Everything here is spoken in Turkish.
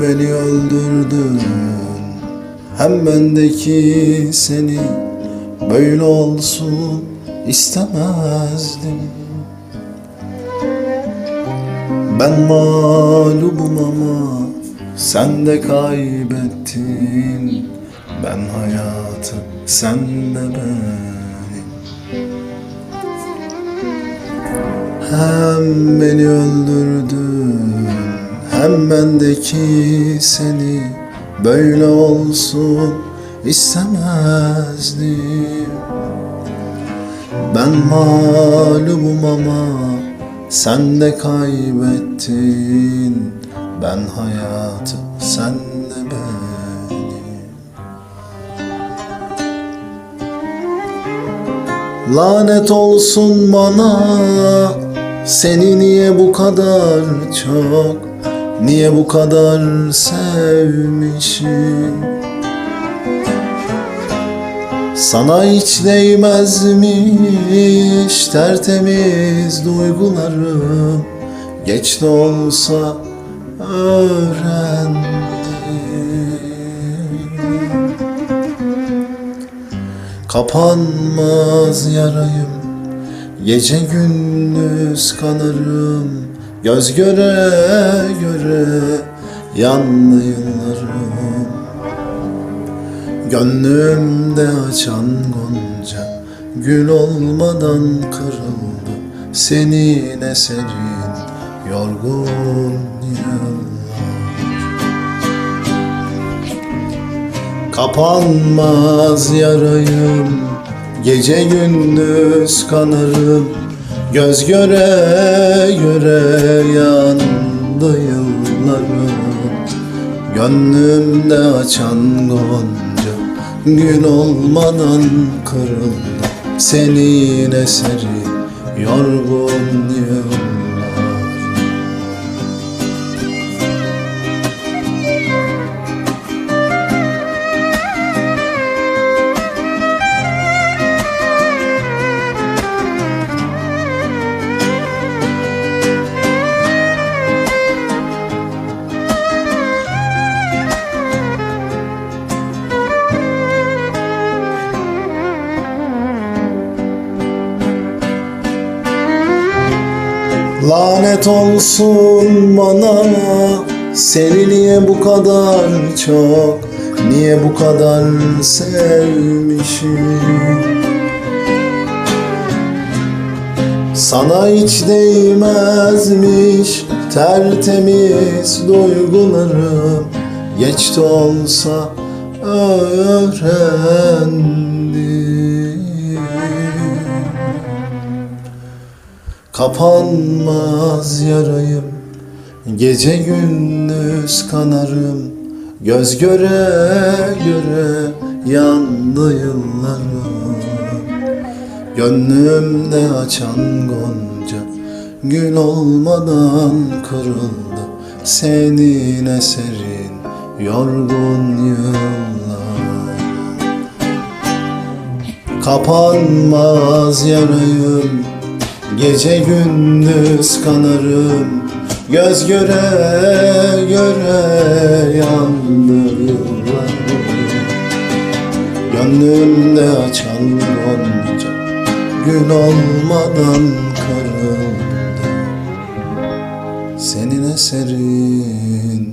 beni öldürdün Hem bendeki seni Böyle olsun istemezdim. Ben mağlubum ama Sen de kaybettin. Ben hayatı sen de beni. Hem beni öldürdün Hem bendeki seni Böyle olsun istemezdim. Ben mağlubum ama Sen de kaybettin. Ben hayatı sen de beni Lanet olsun bana Seni niye bu kadar çok Niye bu kadar sevmişim? Sana hiç değmezmiş Tertemiz duygularım. Geç de olsa öğrendim. Kapanmaz yarayım Gece gündüz kanarım Göz göre göre yandı yıllarım. Gönlümde açan gonca Gül olmadan kırıldı. Senin eserin yorgun yıllar. Kapanmaz yarayım Gece gündüz kanarım Göz göre göre yandı yıllarım. Gönlümde açan gonca Gül olmadan kırıldı. Senin eseri yorgun yıllar Lanet olsun bana. Seni niye bu kadar çok Niye bu kadar sevmişim? Sana hiç değmezmiş Tertemiz duygularım. Geç de olsa öğrendim Kapanmaz yarayım. Gece gündüz kanarım. Göz göre göre yandı yıllarım. Gönlümde açan gonca Gül olmadan kırıldı. Senin eserin yorgun yıllar Kapanmaz yarayım Gece gündüz kanarım Göz göre göre yandı yıllarım Gönlümde açan gonca Gül olmadan kırıldı Senin eserin